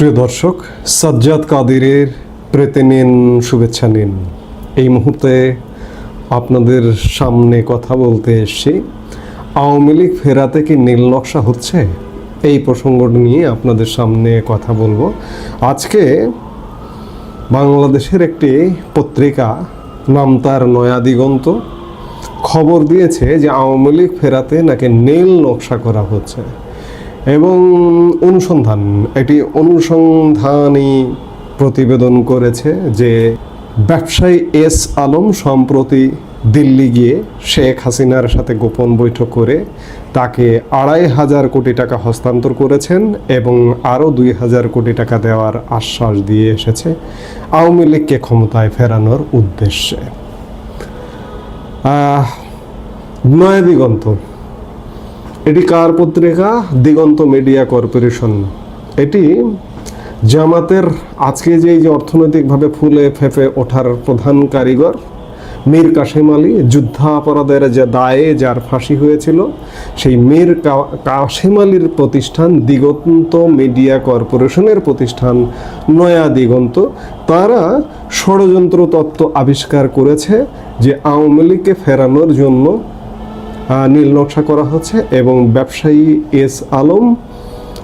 প্রিয় দর্শক, সাজ্জাদ কাদিরের প্রেতে নিন শুভেচ্ছা নিন। এই মুহূর্তে আপনাদের সামনে কথা বলতে এসছি, আওয়ামী লীগ ফেরাতে কি নীল নকশা হচ্ছে? এই প্রসঙ্গটি নিয়ে আপনাদের সামনে কথা বলব। আজকে বাংলাদেশের একটি পত্রিকা, নাম তার নয়া দিগন্ত, খবর দিয়েছে যে আওয়ামী লীগ ফেরাতে নাকি নীল নকশা করা হচ্ছে। এবং অনুসন্ধান, এটি অনুসন্ধানী প্রতিবেদন করেছে যে ব্যবসায়ী এস আলম সম্প্রতি দিল্লি গিয়ে শেখ হাসিনার সাথে গোপন বৈঠক করে তাকে আড়াই হাজার কোটি টাকা হস্তান্তর করেছেন এবং আরও দুই হাজার কোটি টাকা দেওয়ার আশ্বাস দিয়ে এসেছে আওয়ামী লীগকে ক্ষমতায় ফেরানোর উদ্দেশ্যে। নয়া দিগন্ত। এটি কার পত্রিকা? Diganta media corporation. এটি জামাতের আজকে যে যে অর্থনৈতিকভাবে ফুলে ফেপে ওঠার প্রধান কারিগর, মীর কাসেম আলী, যুদ্ধাপরাধের যে দায়ে যার ফাঁসি হয়েছিল, সেই মীর কাসেম আলীর প্রতিষ্ঠান দিগন্ত মিডিয়া কর্পোরেশনের প্রতিষ্ঠান নয়া দিগন্ত, তারা ষড়যন্ত্র তত্ত্ব আবিষ্কার করেছে যে আওয়ামী লীগকে ফেরানোর জন্য নীল নকশা করা হচ্ছে এবং ব্যবসায়ী এস আলম,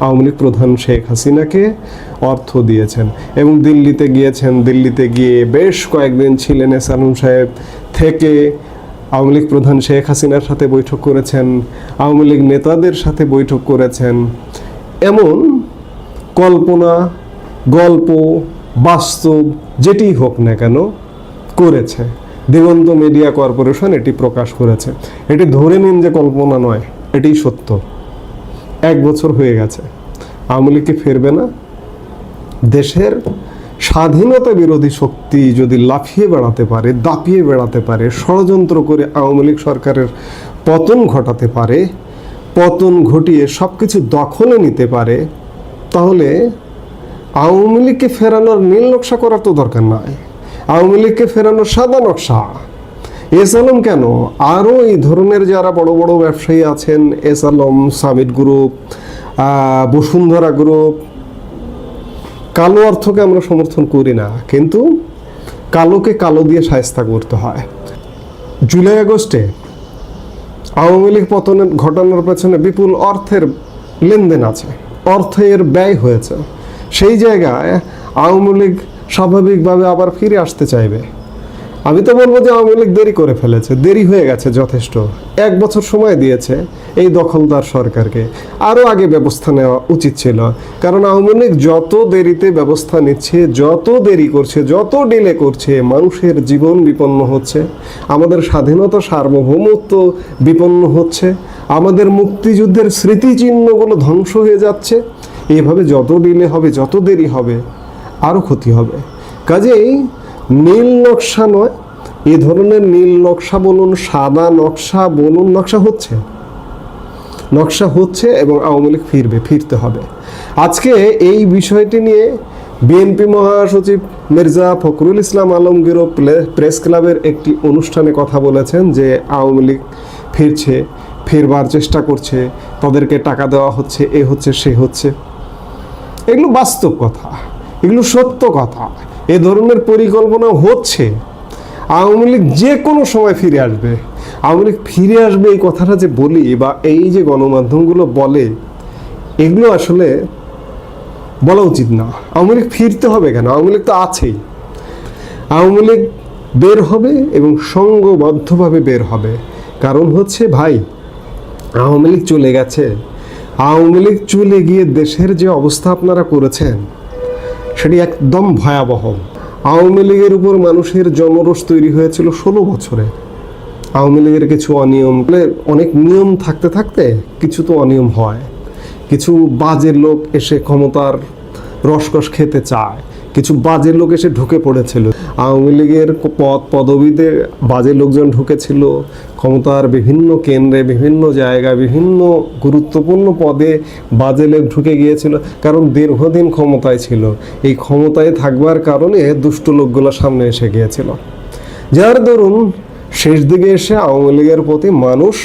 আওয়ামী লীগ প্রধান শেখ হাসিনাকে অর্থ দিয়েছেন। এবং দিল্লিতে গিয়েছেন। দিল্লিতে গিয়ে বেশ কয়েকদিন ছিলেন এস আলম সাহেব। থেকে আওয়ামী লীগ প্রধান শেখ হাসিনার সাথে বৈঠক করেছেন। আওয়ামী লীগ নেতাদের সাথে বৈঠক করেছেন। এমন কল্পনা, গল্প, বাস্তব, যেটি হোক না কেন করেছে। দিগন্ত মিডিয়া কর্পোরেশন এটি প্রকাশ করেছে। এটি ধরে নিন যে কল্পনা নয় এটি সত্য। এক বছর হয়ে গেছে। আওয়ামী লীগ কি ফিরবে না? দেশের স্বাধীনতা বিরোধী শক্তি যদি লাফিয়ে বেড়াতে পারে, দাপিয়ে বেড়াতে পারে, ষড়যন্ত্র করে আওয়ামী লীগ সরকারের পতন ঘটাতে পারে, পতন ঘটিয়ে সব কিছু দখলে নিতে পারে, তাহলে আওয়ামী লীগকে ফেরানোর নীল নকশা করার তো দরকার নাই। আওয়ামী লীগকে ফেরানোর সাদা নকশা। এস আলম কেন? আরও এই ধরনের যারা বড় বড় ব্যবসায়ী আছেন S Alam summit group Bashundhara group, কালো অর্থকে আমরা সমর্থন করি না, কিন্তু কালোকে কালো দিয়ে সায়স্তা করতে হয়। জুলাই আগস্টে আওয়ামী লীগ পতনের ঘটানোর পেছনে বিপুল অর্থের লেনদেন আছে, অর্থের ব্যয় হয়েছে। সেই জায়গায় আওয়ামী লীগ স্বাভাবিকভাবে আবার ফিরে আসতে চাইবে। আমি তো বলব যে আওয়ামী লীগ দেরি করে ফেলেছে, দেরি হয়ে গেছে যথেষ্ট। এক বছর সময় দিয়েছে এই দখলদার সরকারকে। আরও আগে ব্যবস্থা নেওয়া উচিত ছিল, কারণ আওয়ামী লীগ যত দেরিতে ব্যবস্থা নিচ্ছে, যত দেরি করছে, যত ডিলে করছে, মানুষের জীবন বিপন্ন হচ্ছে, আমাদের স্বাধীনতা সার্বভৌমত্ব বিপন্ন হচ্ছে, আমাদের মুক্তিযুদ্ধের স্মৃতিচিহ্নগুলো ধ্বংস হয়ে যাচ্ছে। এইভাবে যত ডিলে হবে, যত দেরি হবে আরও ক্ষতি হবে। কাজেই নীল নকশা নয়, এ ধরনের নীল নকশা বলুন, সাদা নকশা বলুন, নকশা হচ্ছে। নকশা হচ্ছে এবং আওয়ামী লীগ ফিরবে, ফিরতে হবে। আজকে এই বিষয়টি নিয়ে বিএনপি মহাসচিব মির্জা ফখরুল ইসলাম আলমগীরও প্রেস ক্লাবের একটি অনুষ্ঠানে কথা বলেছেন যে আওয়ামী লীগ ফিরছে, ফিরবার চেষ্টা করছে, তাদেরকে টাকা দেওয়া হচ্ছে, এ হচ্ছে, সে হচ্ছে। এগুলো বাস্তব কথা। এগুলো সত্য কথা। এ ধরনের পরিকল্পনা হচ্ছে। আওয়ামী লীগ যে কোনো সময় ফিরে আসবে। আওয়ামী লীগ ফিরে আসবে এই কথাটা যে বলি বা এই যে গণমাধ্যমগুলো বলে, এগুলো আসলে বলা উচিত না। আওয়ামী লীগ ফিরতে হবে কেন? আওয়ামী লীগ তো আছেই। আওয়ামী লীগ বের হবে এবং সঙ্গবদ্ধভাবে বের হবে। কারণ হচ্ছে ভাই, আওয়ামী লীগ চলে গেছে। আওয়ামী লীগ চলে গিয়ে দেশের যে অবস্থা আপনারা করেছেন সেটি একদম ভয়াবহ। আওয়ামী লীগের উপর মানুষের জনরোষ তৈরি হয়েছিল ষোলো বছরে। আওয়ামী লীগের কিছু অনিয়ম অনেক নিয়ম থাকতে থাকতে কিছু তো অনিয়ম হয়। কিছু বাজে লোক এসে ক্ষমতার রসকস খেতে চায়। কিছু বাজে লোক এসে ঢুকে পড়েছিল। আওয়ামী লীগের পদ পদবিতে বাজে লোকজন ঢুকেছিল। ক্ষমতার বিভিন্ন কেন্দ্রে, বিভিন্ন জায়গায়, বিভিন্ন গুরুত্বপূর্ণ পদে বাজে লোক ঢুকে গিয়েছিল, কারণ দীর্ঘদিন ক্ষমতায় ছিল। এই ক্ষমতায় থাকবার কারণে দুষ্ট লোকগুলো সামনে এসে গিয়েছিল। যার দরুন শেষ দিকে এসে আওয়ামী লীগের প্রতি মানুষ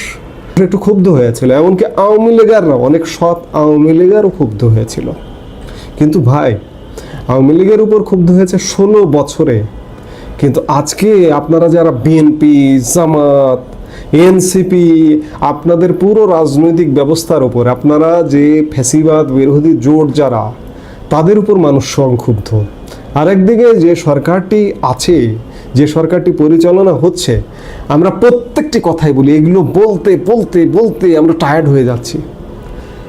একটু ক্ষুব্ধ হয়েছিল, এমনকি আওয়ামী লীগাররা অনেক সৎ আওয়ামী লীগারও ক্ষুব্ধ হয়েছিল। কিন্তু ভাই আওয়ামী লীগের উপর ক্ষুব্ধ হয়েছে ষোলো বছরে। কিন্তু আজকে আপনারা যারা বিএনপি জামাত এনসিপি আপনাদের পুরো রাজনৈতিক ব্যবস্থার উপর, আপনারা যে ফ্যাসিবাদ বিরোধী জোট যারা, তাদের উপর মানুষ সংক্ষুব্ধ। আরেকদিকে যে সরকারটি আছে, যে সরকারটি পরিচালনা হচ্ছে, আমরা প্রত্যেকটি কথাই বলি, এগুলো বলতে বলতে বলতে আমরা টায়ার্ড হয়ে যাচ্ছি।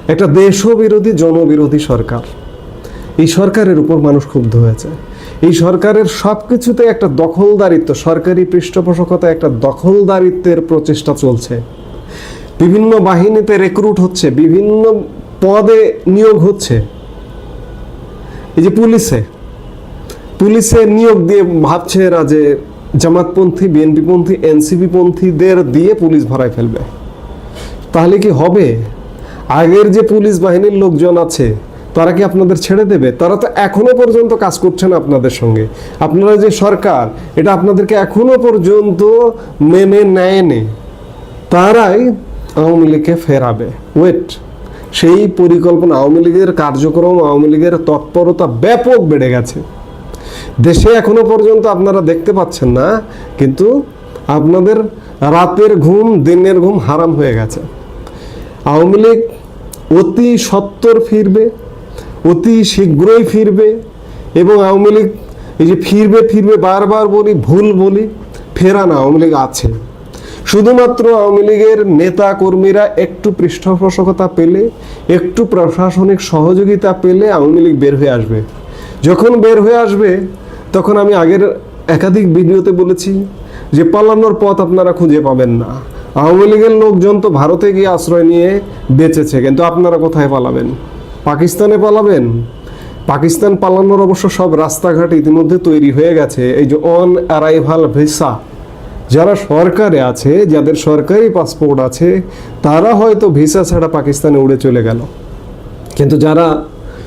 একটা দেশবিরোধী, জনবিরোধী সরকার। এই সরকারের উপর মানুষ ক্ষুব্ধ হয়েছে। এই সরকারের সব কিছুতে একটা দখলদারিত্ব, সরকারি পৃষ্ঠপোষকতা একটা দখলদারিত্বের প্রচেষ্টা চলছে। বিভিন্ন বাহিনীতে রেক্রুট হচ্ছে, বিভিন্ন পদে নিয়োগ হচ্ছে। এই যে পুলিশে পুলিশে নিয়োগ দিয়ে ভাবছে এরা যে জামাতপন্থী, বিএনপিপন্থী, এনসিপিপন্থীদের দিয়ে পুলিশ ভরায় ফেলবে। তাহলে কি হবে? আগের যে পুলিশ বাহিনীর লোকজন আছে তারা কি আপনাদের ছেড়ে দেবে? তারা তো এখনও পর্যন্ত কাজ করছেন আপনাদের সঙ্গে। আপনারা যে সরকার, এটা আপনাদেরকে এখনও পর্যন্ত মেনে নেয়নি। তারাই আওয়ামী লীগকে ফেরাবে। ওয়েট সেই পরিকল্পনা আওয়ামী লীগের কার্যক্রম, আওয়ামী লীগের তৎপরতা ব্যাপক বেড়ে গেছে। দেশে এখনও পর্যন্ত আপনারা দেখতে পাচ্ছেন না, কিন্তু আপনাদের রাতের ঘুম, দিনের ঘুম হারাম হয়ে গেছে। আওয়ামী লীগ অতি সত্তর ফিরবে। অতি শীঘ্রই ফিরবে এবং আওয়ামী লীগ, এই যে ফিরবে ফিরবে বারবার বলি, ভুল বলি, ফেরা না, আওয়ামী লীগ আছে। শুধুমাত্র আওয়ামী লীগের নেতা কর্মীরা একটু পৃষ্ঠপোষকতা পেলে, একটু প্রশাসনিক সহযোগিতা পেলে আওয়ামী লীগ বের হয়ে আসবে। যখন বের হয়ে আসবে, তখন আমি আগের একাধিক ভিডিওতে বলেছি যে পালানোর পথ আপনারা খুঁজে পাবেন না। আওয়ামী লীগের লোকজন তো ভারতে গিয়ে আশ্রয় নিয়ে বেঁচেছে, কিন্তু আপনারা কোথায় পালাবেন? পাকিস্তানে পালাবেন? পাকিস্তান পালানোর অবশ্য সব রাস্তাঘাট ইতিমধ্যে তৈরি হয়ে গেছে। এই যে অন অ্যারাইভাল ভিসা যারা সরকারে আছে, যাদের সরকারি পাসপোর্ট আছে, তারা হয়তো ভিসা ছাড়া পাকিস্তানে উড়ে চলে গেল। কিন্তু যারা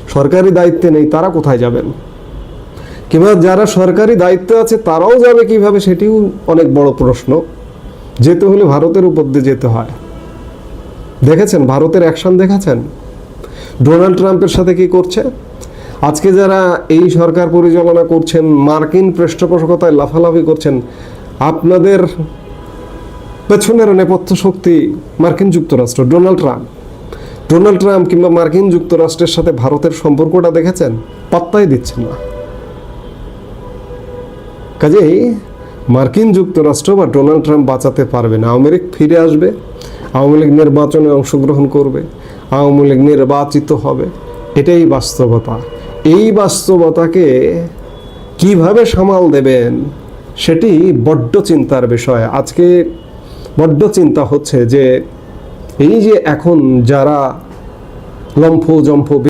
সরকারি দায়িত্বে নেই, তারা কোথায় যাবেন? কিংবা যারা সরকারি দায়িত্বে আছে, তারাও যাবে কীভাবে, সেটিও অনেক বড় প্রশ্ন। যেতে হলে ভারতের উপর দিয়ে যেতে হয়। দেখেছেন? ভারতের অ্যাকশন দেখেছেন ডোনাল্ড ট্রাম্পের সাথে কি করছে? আজকে যারা এই সরকার পরিচালনা করছেন, মার্কিন পৃষ্ঠপোষকতায় লাফালাফি করছেন, আপনাদের পেছনের নেপথ্য শক্তি মার্কিন যুক্তরাষ্ট্র, ডোনাল্ড ট্রাম্প। ডোনাল্ড ট্রাম্প কিংবা মার্কিন যুক্তরাষ্ট্রের সাথে ভারতের সম্পর্কটা দেখেছেন? পাত্তাই দিচ্ছেন না। কাজেই মার্কিন যুক্তরাষ্ট্র বা ডোনাল্ড ট্রাম্প বাঁচাতে পারবে না। আওয়ামী লীগ ফিরে আসবে, আওয়ামী লীগ নির্বাচনে অংশগ্রহণ করবে। আওয়ামী লীগ নির্বাচিত হবে। এটাই বাস্তবতা। এই বাস্তবতাকে কীভাবে সামাল দেবেন, সেটি বড্ড চিন্তার বিষয়। আজকে বড্ড চিন্তা হচ্ছে যে, এই যে এখন যারা লম্ফ জম্ফ